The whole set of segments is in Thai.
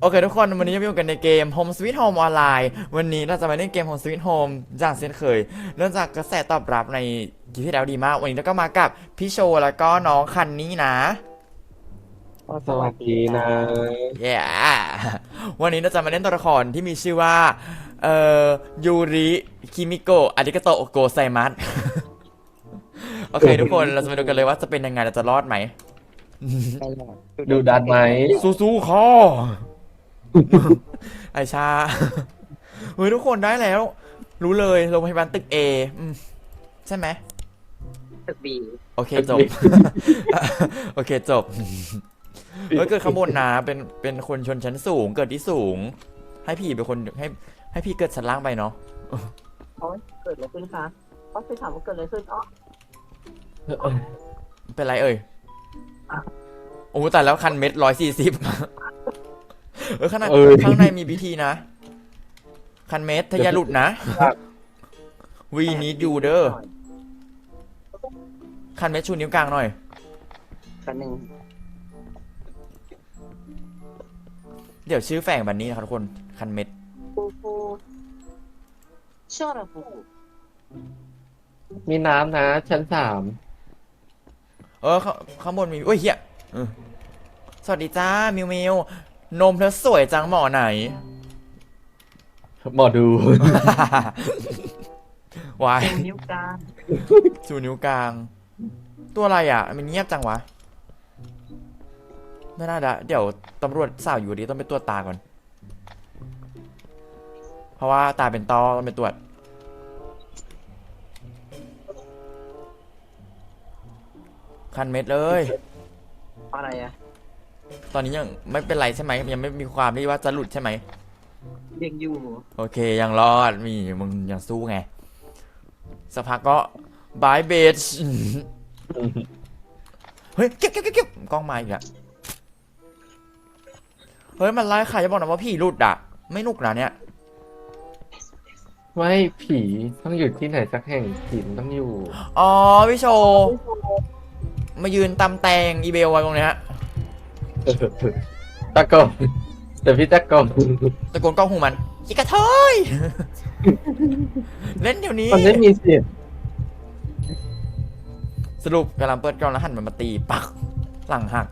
โอเคทุกคนวันนี้จะอยู่กันในเกม Home Sweet Home ออนไลน์วันนี้เราจะมาเล่นเกม Home Sweet Home อย่างเช่นเคยเนื่องจากกระแสตอบรับในคลิปที่แล้วดีมาก วันนี้เราก็มากับพี่โชว์แล้วก็น้องคันนี้นะสวัสดีนะเย้วันนี้เราจะมาเล่นตัวละครที่มีชื่อว่าเอ่อยูริคิมิโกะอาริกาโตโกไซมัสโอเคทุกคนเราจะมาดูกันเลยว่าจะเป็นยังไงเราจะรอดไหมดูดันไหมสู้ๆคอ ไอชาเฮ้ยทุกคนได้แล้ว รู้เลยโรงพยาบาลตึก A อืมใช่ไหมตึกบีโอเคจบ โอเคจบเฮ้ยเกิดข้างบนนะเป็นเป็นคนชนชั้นสูงเกิดที่สูง ให้พี่เป็นคนให้ ให้พี่เกิดชั้นล่างไปเนาะโอ้ยเกิดอะไรขึ้นคะก็คือถามว่าเกิดอะไรขึ้นอ๋อเป็นไรเอ่ยโอ้แต่แล้วคันเม็ดร้อยสี่สิบ เออข้างในเออ ข้างในมีพิธีนะ คันเม็ดถ้าอย่าหลุดนะวีนี้ดูเด้อคันเม็ดชูนิ้วกลางหน่อยกันหนึ่งเดี๋ยวชื่อแฝงแบบนี้นะครับทุกคน คันเม็ดฟูฟูชอบอะฟูมีน้ำนะ ชั้นสามเออข้างข้างบนมีโอ้ยเฮียเออสวัสดีจ้ามิวมิว นมเธอสวยจังหมอไหน หมอดู วายเป็นนิ้วกลางชูนิ้วกลาง ตัวอะไรอะ มันเงียบจังวะ ไม่น่าละเดี๋ยวตำรวจสาวอยู่ดีต้องไปตรวจตาก่อน เพราะว่าตาเป็นต้อต้องไปตรวจ คันเม็ดเลย อะไรอะ ตอนนี้ยังไม่เป็นไรใช่ไหมยังไม่มีความที่ว่าจะหลุดใช่ไหมยังอยู่โอเคยังรอดมีมึงยังสู้ไงสักพักก็บายเบสเฮ้ยเก็บเก็บเก็บเก็บกล้องมาอีกแล้วเฮ้ยมันไล่ใครจะบอกนะว่าพี่หลุดอะไม่นุกนะเนี่ยไม่ผีต้องอยู่ที่ไหนสักแห่งผีมันต้องอยู่ อ๋อพี่โชว์มายืนตำแตงอีเบลไว้ตรงเนี้ย ตะโกนแต่พี่ตะโกนตะโกนกล้องหูมันอีกระเทยเล่นเดี๋ยวนี้มันไม่มีเสียงสรุปกำลังเปิดกล้องแล้วหันมันมาตีปัก หลังหัก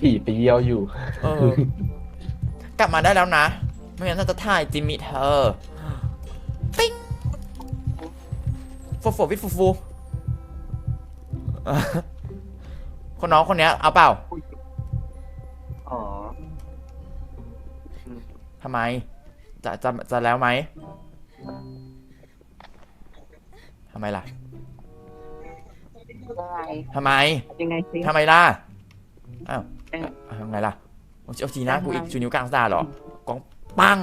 ผีไปเยี่ยวอยู่ เออกลับมาได้แล้วนะ ไม่งั้นจะถ่ายจิมมี่เธอ ปิ้งฟูฟูวิทฟูฟูอะ คนน้องคนเนี้ยเอาเปล่าอ๋อทำไม จะจะจะแล้วไหมทำไมล่ะอะไรทำไมยังไงสิ ทำไมล่ะอ้าวเอ๊ะอะทำไงล่ะเอาเอาจีหน้ากูอีกชูนิ้วกลางตาเหรอกองปัง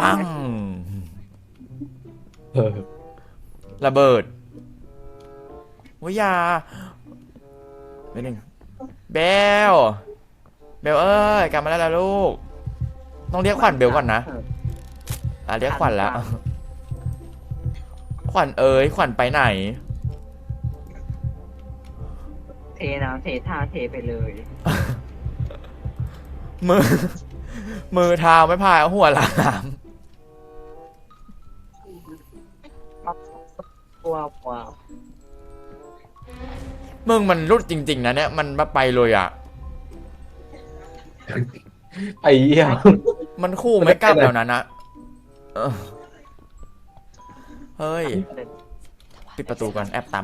ปังเออระเบิดวิยา เบลหนึ่งเบล เบลเอ้ยกลับมาได้แล้วลูก ต้องเรียกขวัญเบลก่อนนะอะเรียกขวัญแล้ว ขวัญเอ้ยขวัญไปไหน เทน้ำเทท่าเทไปเลยมือ มือเท้าไม่พายเอาหัวหลามว้าวว้าว มึงมันรุดจริง ๆ นะเนี่ยมันมาไปเลยอะไปเยี่ยวมันคู่ไม่กลับแล้วนะนะเออเฮ้ย ปิดประตูก่อนแอบต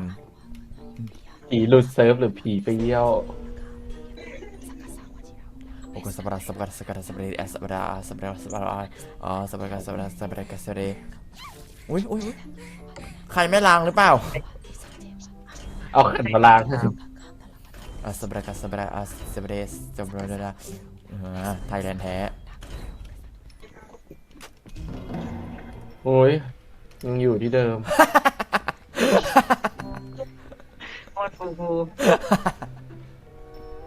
ผีหลุดเซิร์ฟหรือผีไปเยี่ยวำโอ้โหสับปะรดสับปะรดสับปะรดสับปะรดแอสสับปะรดสับปะรดสับปะรดอ๋อสับปะรดสับปะรดสับปะรดสับปะรดอุ้ยอุ้ยอุ๊ยใครไม่ล้างหรือเปล่า เอาขันมาล้างอะสับปะรดสับปะรดอะสับปะรดสับปะรดอ่าไทยแลนด์แท้ โอ้ยยังอยู่ที่เดิมโคตรฟูฟู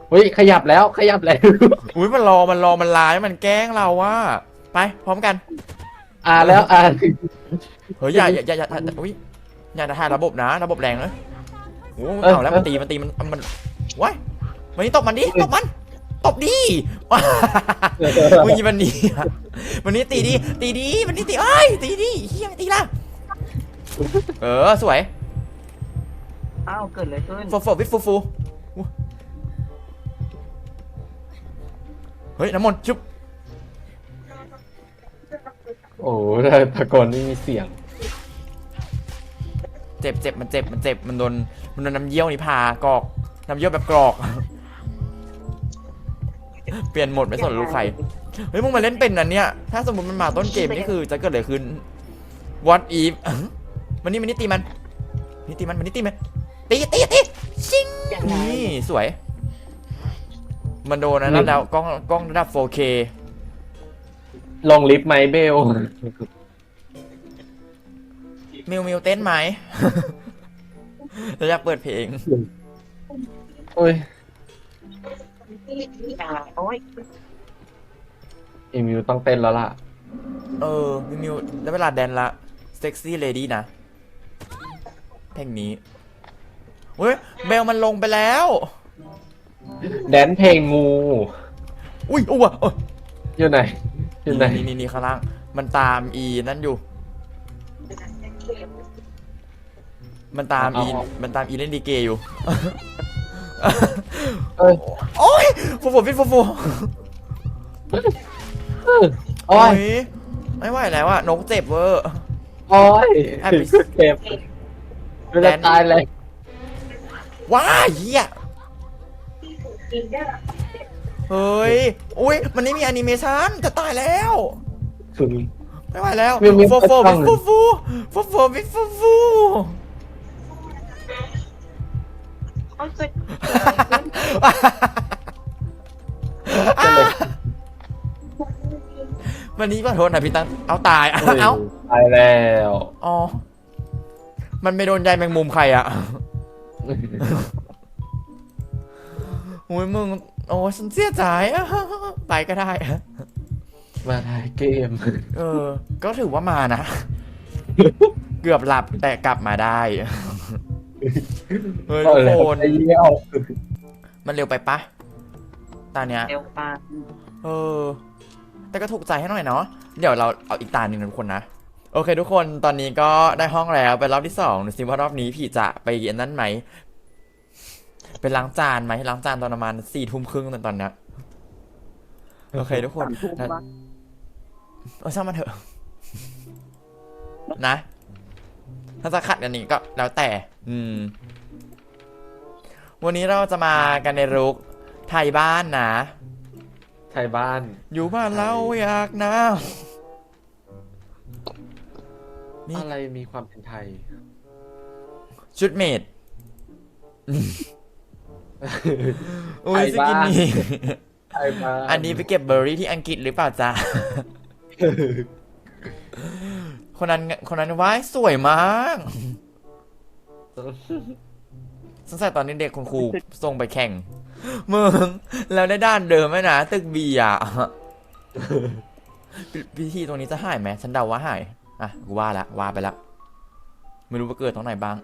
เฮ้ยขยับแล้วขยับแล้วอุ้ยมันรอมันรอมันร้ายมันแกล้งเราว่า ไปพร้อมกัน อ่าแล้วอ่าเฮ้ยอย่าอย่าอย่าอย่าอย่าอุ้ยอย่าถ่ายระบบนะ ระบบแรงนะ โอ้เอาแล้วมันตีมันตีมันมันว้ายวันนี้ตบมันดิตบมันตบดิมึงยิงมันนี่อะมันนี่ตีดิตีดิมันนี่ตีเอ้ยตีดิเฮียตีละเออสวยอ้าวเกิดอะไรขึ้น ฟูฟูวิฟูฟูอู้เฮ้ยน้ำมนต์ชุบโอ้โหแต่ตะโกนนี่มีเสียง เจ็บเจ็บมันเจ็บมันเจ็บมันโดน มันโดนน้ำเยี่ยวนี่พากรอก น้ำเยี่ยวแบบกรอก เปลี่ยนโหมดไม่สนรู้ใคร เฮ้ยมึงมาเล่นเป็นอันเนี้ยถ้าสมมติมันมาต้นเกมนี่คือจะเกิดอะไรขึ้น what if มันนี่มันนี่ตีมันนี่ตีมันมันนี่ตีมัน ตีตีตีชิงยังไงนี่สวย มันโดนนะระดับกล้องกล้องระดับ 4K ลงลิฟต์ไหมเบล มิวมิวเต้นไหม เราอยากเปิดเพลง โอ้ยอ่าโอ้ยเอมิวต้องเต้นแล้วล่ะ เออมิวมิวได้เวลาแดนละเซ็กซี่เลดี้นะเพลงนี้เฮ้ยเบลมันลงไปแล้ว แดนเพลงงู อุ้ยอ้วเอ้ยอยู่ไหน อยู่ไหน นี่นี่นี่ข้างล่าง มันตามอีนั่นอยู่ มันตามอีเอาเอามันตามอีเล่นดีเกอยู่ เอ้ยโอ้ยฟูฟูฟิตฟูฟูโอ้ยยไม่ไหวแล้วอะนกเจ็บเวอร์ โอ้ยแอบไปเก็บไม่ได้ตายเลยว้ายเหี้ยเฮ้ยอุ้ยมันไม่มีแอนิเมชันจะตายแล้ว ถึง ไม่ไหวแล้วมิวมิวฟูฟูเปิดกล้องฟูฟูฟูฟูฟิตฟูฟู เอาเกิดวันนี้ขอโทษนะพี่ตั้งเอาตายเอ้ยเอาตายแล้วอ๋อ มันไม่โดนใยแมงมุมใครอะโอ้ยมึงโอ้ยฉันเสียใจอะไปก็ได้มาถ่ายเกม เออ ก็ถือว่ามานะ เกือบหลับแต่กลับมาได้ เฮ้ยเอาทุกเลยคน ไอ้เหี้ยเอามันเร็วไปปะตาเนี้ย เร็วปาเออ แต่ก็ถูกใจให้หน่อยเนาะ เดี๋ยวเราเอาอีกตาหนึ่งนะทุกคนนะ โอเคทุกคนตอนนี้ก็ได้ห้องแล้วเป็นรอบที่สองดูสิว่ารอบนี้ผีจะไปอันนั้นไหม เป็นล้างจานไหมล้างจานตอนประมาณสี่ทุ่มครึ่งตอนเนี้ยโอเคทุกคน สามทุ่มนะปะ เออช่างมันเถอะ นะ ถ้าจะขัดอันนี้ก็แล้วแต่ อืม วันนี้เราจะมากันในรุกไทยบ้านนะ ไทยบ้าน อยู่บ้านเราอยากหนาวนี่อะไรมีความเป็นไทย ชุดเมดอุ้ยไทยสบ้าน กินนี่ไทยบ้านอันนี้ไปเก็บเบอร์รี่ที่อังกฤษหรือเปล่าจ๊ะ คนนั้นคนนั้นว้ายสวยมากสงสัยตอนนี้เด็กคุณครูส่งไปแข่งมึงแล้วได้ด้านเดิมไหมนะตึกบีอะพิธีตรงนี้จะหายไหมฉันเดาว่าหายอะกูว่าละว่าไปละไม่รู้ว่าเกิดตรงไหนบ้าง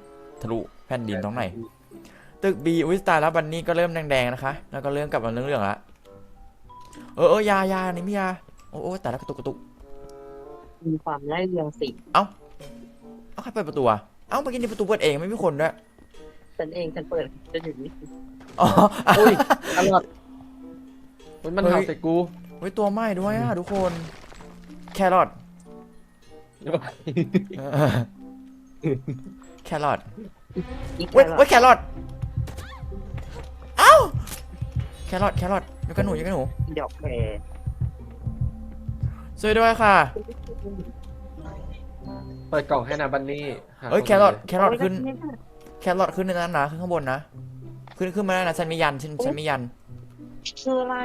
ทะลุแผ่นดินตรงไหน ตึกบีอุ้ยตายแล้วบันนี่ก็เริ่มแดงๆนะคะ แล้วก็เริ่มกลับมาเรื่องๆละเออเออยายานี่ไม่ยาโอ้โอ้แต่ละกระตุกกระตุก มีความไล่เรียงสิเอ้าใครเปิดประตูอะเอ้าเมื่อกี้นี่ประตูเปิดเองไม่มีคนด้วยฉันเองฉันเปิดจะอยู่นี่อ๋ออุ้ยตลอดอุ๊ยมันเฮ้ยเห่าใส่กูเฮ้ยตัวไหม้ด้วยอะทุกคน แครอทเออแครอทอีกเว้ยแล้วเว้ยแครอทเอ้าแครอทแครอทอยู่กับหนูอยู่กับหนูดอกแคร ช่วยด้วยค่ะ เปิดกล่องให้นะบันนี่หาเอ้ยคนแครอทเลยแครอทขึ้น แครอทขึ้นในนั้นนะขึ้นข้างบนนะ ขึ้นขึ้นมาได้นะฉันมียันฉันฉันมียันคืออะไร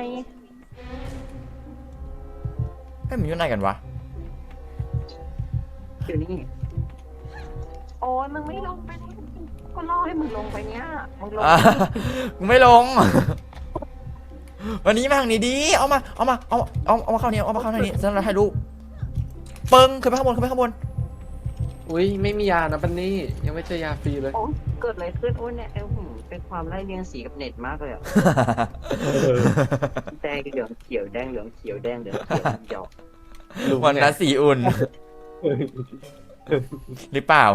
เฮ้ยมันอยู่ไหนกันวะอยู่นี่โอ้ยมึงไม่ลงไปก็รอให้มึงลงไปเนี้ยมึงลงอะกูไม่ลง วันนี้มาทางนี้ดี เอามา เอามา เอา เอา เอามาเข้านี้เอามาเข้าทางนี้ฉันเราถ่ายรูปเปิงขึ้นไปข้างบนขึ้นไปข้างบน อุ้ยไม่มียานะบันนี่ยังไม่เจอยาฟรีเลย โอ้ยเกิดอะไรขึ้นโอ้ยเนี่ยเอวหูเป็นความไล่เรียงสีกับเน็ตมากเลยอะเออแดงเหลืองเขียวแดงเหลืองเขียวแดงเหลืองเขียวหยอกลุงวันไงนั้นสีอุ่น หรือเปล่า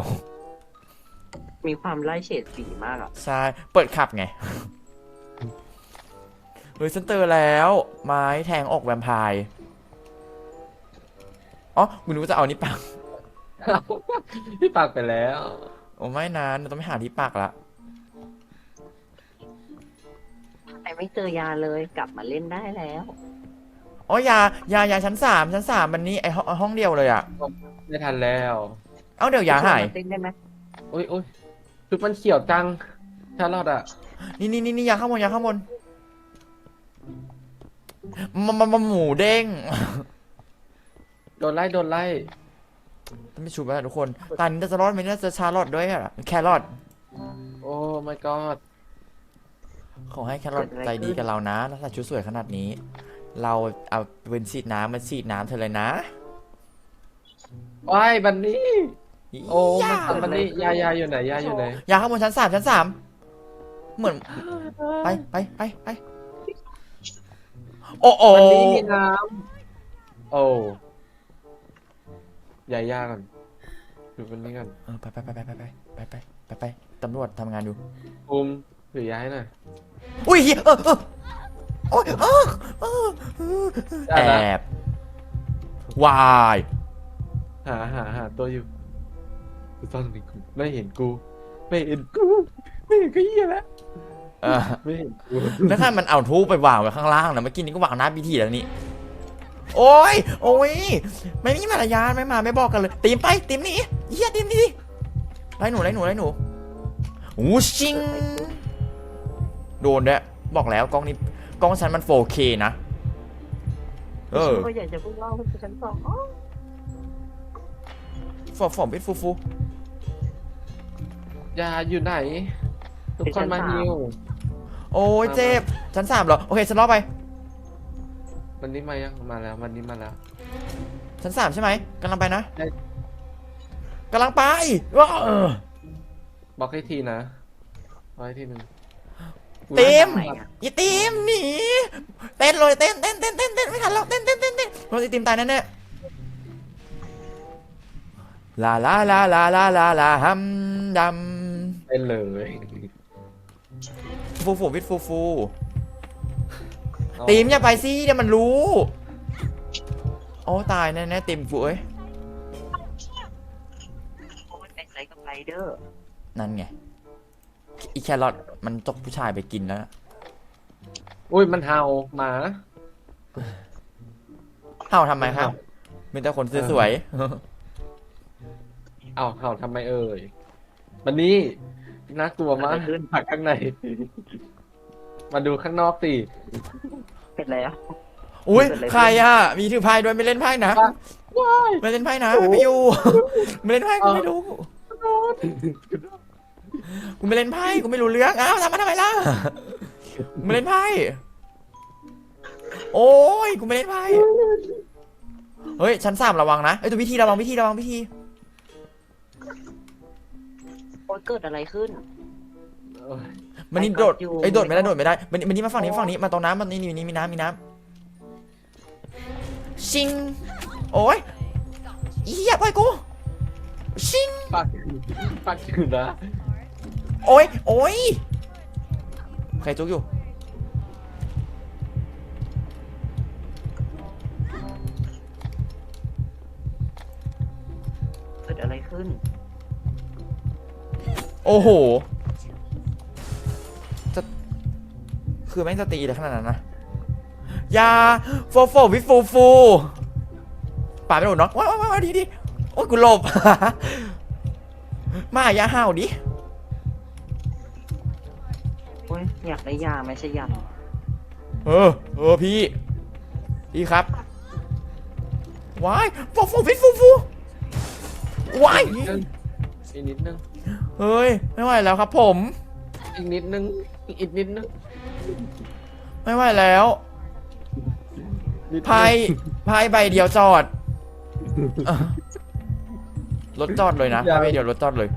มีความไล่เฉดสีมากอะ ใช่ เปิดขับไง เฮ้ยฉันเจอแล้ว ไม้แทงอกแวมไพร์อ๋อคุณนึกว่าจะเอานี่ปักพี่ปากไปแล้ว โอ้ไม่นานต้องไปหาที่ปักละแต่ไม่เจอยาเลยกลับมาเล่นได้แล้ว อ๋อยายายาชั้นสามชั้นสามมันนี้ไอห้องห้องเดียวเลยอะไม่ทันแล้ว เอ้าเดี๋ยวยาหายเต้นได้ไหมโอ้ยโอ้ยชุดมันเขียวจังชาลอดอะ นี่นี่นี่นี่ยาข้างบนยาข้างบน มามามาหมูเด้ง โดนไล่โดนไล่ ไม่ชูไปแล้วทุกคนตอนนี้จะรอดไหมเนี่ยจะชาร์ลอตด้วยอะแครอทโอ้ my god ขอให้แครอทใจดีกับเรานะถ้าใส่ชุดสวยขนาดนี้ เราเอาเป็นฉีดน้ำมาฉีดน้ำเธอเลยนะว้ายบันนี่ โอ้ยามันบันนี่ยายาอยู่ไหนยาอยู่ไหนยาข้างบนชั้นสามชั้นสามเหมือน ไปไปไปไป โอ้โอ้บันนี่มีน้ำโอ้ยายาก่อนดูบันนี่ก่อนเออไปไปไปไปไปไปไปไปไปไปตำรวจทำงานอยู่ ภูมิถือยาให้หน่อยอุ้ยเหี้ยเออเออโอ้ยเออเออแอได้ละบวายหาหาหาตัวอยู่กูซ่อนตรงนี้กูไม่เห็นกู ไม่เห็นกู ไม่เห็นก็เหี้ยแล้วเออ ไม่เห็นกูแล้วถ้ามันเอาทูบไปวางไว้ข้างล่างนะเมื่อกี้นี้ก็วางหน้าพิธีแล้วนี่ โอ้ย โอ้ย ไม่มีมารยาทไม่มาไม่บอกกันเลย ตีมไป ตีมหนี่เฮียตีมหนี่ไล่หนูไล่หนูไล่หนูวูชิง โดนด้วยบอกแล้วกล้องนี้กล้องฉันมัน 4K นะ เออก็อยากจะพูดเล่าให้ฉันฟังอ๋อฟอร์ฟอร์มเป็นฟูฟูยาอยู่ไหน ทุกคนมาฮิว โอ้ยเจ็บชั้นสามเหรอ โอเคฉันรอไป วันนี้มายังมาแล้ว วันนี้มาแล้ว ชั้นสามใช่ไหมกำลังไปนะได้กำลังไปว้าวบอกให้ทีนะบอกให้ทีหนึ่งเต็มทำไอะอีตีมหนีเต้นเลยเต้นเต้นเต้นเต้นเต้นไม่ทันแล้วเต้นเต้นเต้นเต้นโรตีตีมตายแน่แน่ลาลาลาลาลาลาลาฮัมดเป็นเลยำ ฟูฟูวิทฟูฟูตีมอย่าไปสิเดี๋ยวมันรู้ โอ้ตายแน่แน่ตีมฟูเอ้ยโอ้ยไปใส่กับไรเดอร์นั่นไงอีแครอทมันจกผู้ชายไปกินแล้วนะอุ้ยมันเห่าหมาเห่าทำไมครับมีแต่คนสวยเอ้าเห่าทำไมเอ่ยวันนี้ น่ากลัวมากผักข้างใน มาดูข้างนอกสิเป็นไรอะๆอุ้ยเกิดอะไรขึ้นใครอะ มีถือไพ่ด้วยไม่เล่นไพ่นะว้ายไม่เล่นไพ่นะไม่อยู่ไม่เล่นไพ่กูไม่รู้กูไม่เล่นไพ่กูไม่รู้เรื่องอ้าวทำมาทำไมล่ะกูไม่เล่นไพ่โอ้ยกูไม่เล่นไพ่เฮ้ยชั้นสามระวังนะไอ้ยตัวพิธีระวังพิธีระวังพิธี โอ้ยเกิดอะไรขึ้นโอ้ยมันนี่ไปโดก่อดนอยู่ไอ้ยโดดไม่ได้ไม่โดต้องดไม่ได้ มันมันนี่มาฝั่งนี้ฝั่งนี้มาตรงน้ำมันนี่นี่นี่มีน้ำมีน้ำชิงโอ้ยอีเหี้ยปล่อยกูชิงปักปักอยู่นะโอ้ยโอ้ยใครจุกอยู่เกิดอะไรขึ้น โอ้โห จะ คือแม่งจะตีเลยขนาดนั้นนะอยาโฟโฟวิฟูฟูป่าดไม่โดนเนาะว้าวว้าวว้าวดีดีโอ้ยกูหลบ มาอย่าห้าวดิโอ้ยอยากได้ยาไม่ใช่ยาเออ เออพี่ พี่ครับ ว้ายโฟโฟวิฟูฟูว้ายอีกนิดนึงอีกนิดนึง เฮ้ย ไม่ไหวแล้วครับผม อีกนิดนึง อีกนิดนึงไม่ไหวแล้วนิดนึงไพ่ไพ่ใบเดียวจอดเออรถจอดเลยนะไพ่ใบเดียวรถจอดเลยย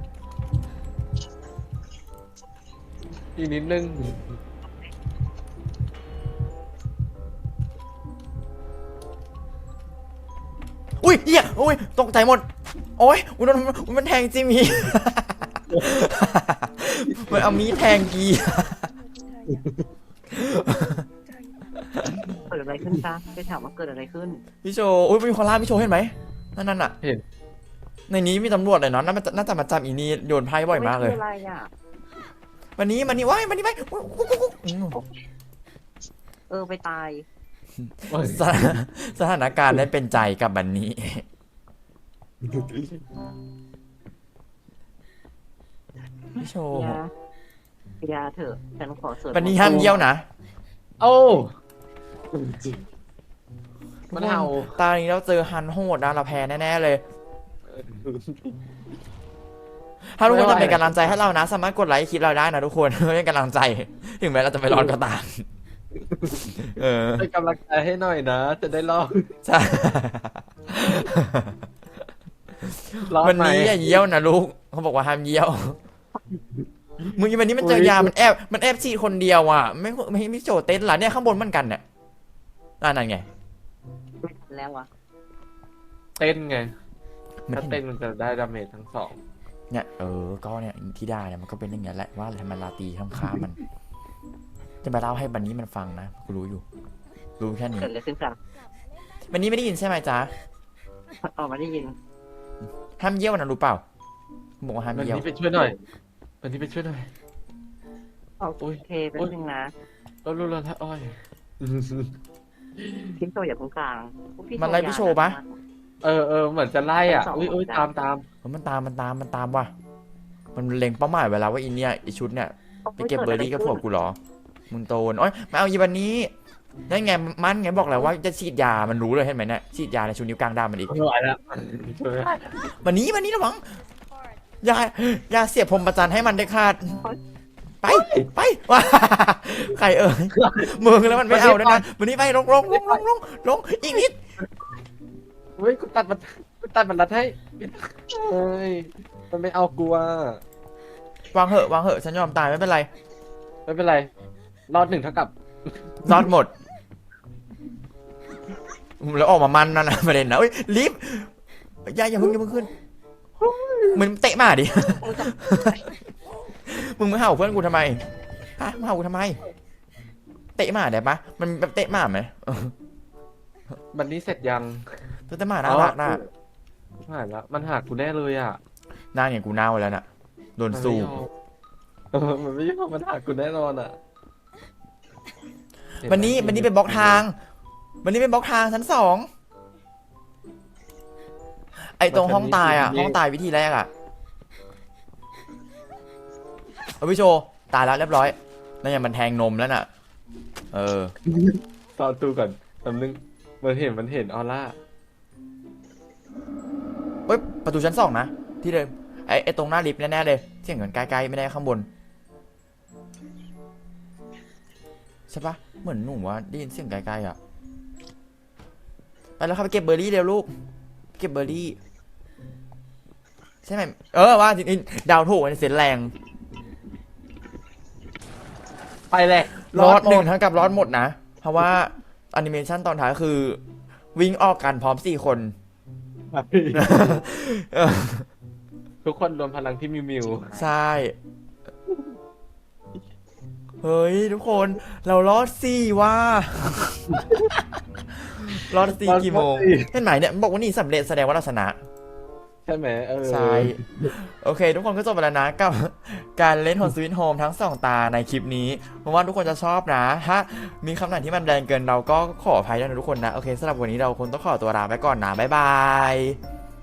อีกนิดนึงอุ้ยเหี้ยอุ้ยตกใจหมด โอ้ยอุยโดนอุ๊ยมันแทงจิม มี่มันเอามีดแทงกีเกิดอะไรขึ้นจ๊ะไปถามว่าเกิดอะไรขึ้น พี่โชว์อุ้ยมีคนล่าพี่โชว์เห็นไหมนั่นนั่นอะเห็น ในนี้มีตำรวจเลยเนาะน่าจะน่าจะมาจับอีนี่โยนไพ่บ่อยมากเลยไคืออะไรอะ วันนี้วันนี้ว้ายวันนี้ไปอุ๊ยอุ๊ยอุ๊ยอุ๊ยอืมเออไปตาย สถานสถานการณ์ได้เป็นใจกับบันนี้ พี่โชว์ยายาเถอะฉันขอเสริมบันนี้ห้ามเยี่ยวนะโอ้มันเห่าตานี้เราเจอฮันโหดนะเราแพ้แน่ๆเลยถ้าทุกคนจะเป็นกำลังใจให้เรานะ สามารถกดไลค์คลิปเราได้นะทุกคนเพื่อเป็นกำลังใจ ถึงแม้เราจะไม่รอดก็ตาม เออเป็นกำลังใจให้หน่อยนะ จะได้รอดใช่รอดวันไหมนี้อย่าเยี่ยวนะลูก เขาบอกว่าห้ามเยี่ยว มึงวันนี้มันเจอยา มันแอบมันแอบฉีดคนเดียวอะ ไม่ไม่ไม่โจเต้นหรอเนี่ยข้างบนเหมันกันเนี่ยอ่านั่นไง แล้วอะเต้นไงมันถ้าเต้นมันจะได้ดาเมจทั้งสอง เนี่ยเออ ก็เนี่ยที่ได้เนี่ยมันก็เป็นอย่างเงี้ยแหละว่าทำไมลาตีข้างค้ามัน จะมาเล่าให้บันนี้มันฟังนะกูรู้อยู่ รู้แค่นี้เกิดอะไรขึ้นจ๊ะบันนี้ไม่ได้ยินใช่ไหมจ๊ะออกมาได้ยินห้ามเยี่ยวนะรู้เปล่า บอกว่าห้ามวันเยี่ยวนี้ไปช่วยหน่อยวันนี้ไปช่วยหน่อย โอเคแป๊บนึงนะแล้วรู้แล้วละอ้อย พี่โชว์อย่าเพิ่งกลางพี่มันไล่พี่โชว์ปะ เออเออเหมือนจะไล่อะอุ้ยอุ้ยตามตามเฮ้ยมันตามมันตามมันตามว่ะ มันเล็งเป้าหมายไว้แล้วว่าอินเนี่ยไอชุดเนี่ยไปเก็บเบอร์รี่กับผัวกูเหรอ มึงโตนโอ้ยมาเอายีวันนี้นั่นไงมันไงบอกแล้วว่าจะฉีดยามันรู้เลยเห็นไหมเนี่ยฉีดยาในชูนิ้วกลางด้ามมันอีก ไม่ไหวแล้วช่วยไม่ได้วันนี้วันนี้ระวัง ยายาเสียบพรมประจันให้มันได้ขาด ไปไปว้าใครเอ่ยมึงแล้วมันไม่เอาด้วยนะวันนี้ไปลงลงลงลงลงลงอีกนิดเฮ้ยกูตัดมันกูตัดมันรัดให้เฮ้ยมันไม่เอากูอะวางเหอะวางเหอะฉันยอมตายไม่เป็นไร ไม่เป็นไร รอดหนึ่งเท่ากับ รอดหมด แล้วออกมามันนั่นนะประเด็นนะเอ้ยรีบยายอย่าเพิ่งอย่าเพิ่งขึ้น มึงเตะหมาดิ มึงมาเห่าเพื่อนกูทำไมฮะมาเห่ากูทำไม เตะหมาได้ปะมันแบบเตะหมาไหมเออมันนี้เสร็จยังเตะหมาน่ารักน่ะหายแล้วมันหากูแน่เลยอะหน้าเนี่ยกูเน่าแล้วน่ะ โดนสู้เออมันไม่ยอมมันหากูแน่นอนอะวันนี้วันนี้ไปบล็อกทาง วันนี้ไปบล็อกทางชั้นสอง ไอตรงห้องตายอะ ห้องตายวิธีแรกอะเอาพี่โชว์ตายแล้วเรียบร้อยนั่นยังมันแทงนมแล้วน่ะ เออตอนตูก่อนแป๊บนึงมันเห็นมันเห็นออร่าเฮ้ยประตูชั้นสองนะที่เดิมไอไอตรงหน้าลิฟต์แน่ๆเลยเสียงเหมือนไกลๆไม่ได้ข้างบนใช่ปะเหมือนหนูว่าได้ยินเสียงไกลๆอะไปแล้วครับไปเก็บเบอร์รี่เร็วลูก เก็บเบอร์รี่ ใช่ไหมเออว่าจริงๆดาวถูกอันนี้เสียแรงไปเลยรอดหนึ่งเท่ากับรอดหมดนะ เพราะว่าแอนิเมชันตอนท้ายคือ วิ่งออกกันพร้อมสี่คนเออทุกคนรวมพลังที่มิวมิวใช่ เฮ้ย ทุกคนเรารอดสี่ว่า รอดสี่กี่โมงเห็นไหมเนี่ย บอกว่านี่สำเร็จแสดงว่าเราชนะใช่ไหมเออใช่โอเค ทุกคนก็จบไปแล้วนะกับการเล่นโฮมสวิตโฮมทั้งสองตาในคลิปนี้หวังว่าทุกคนจะชอบนะถ้ามีคำไหนที่มันแรงเกินเราก็ขออภัยด้วยนะทุกคนนะ โอเคสำหรับวันนี้เราคงต้องขอตัวลาไปก่อนนะ บ๊ายบาย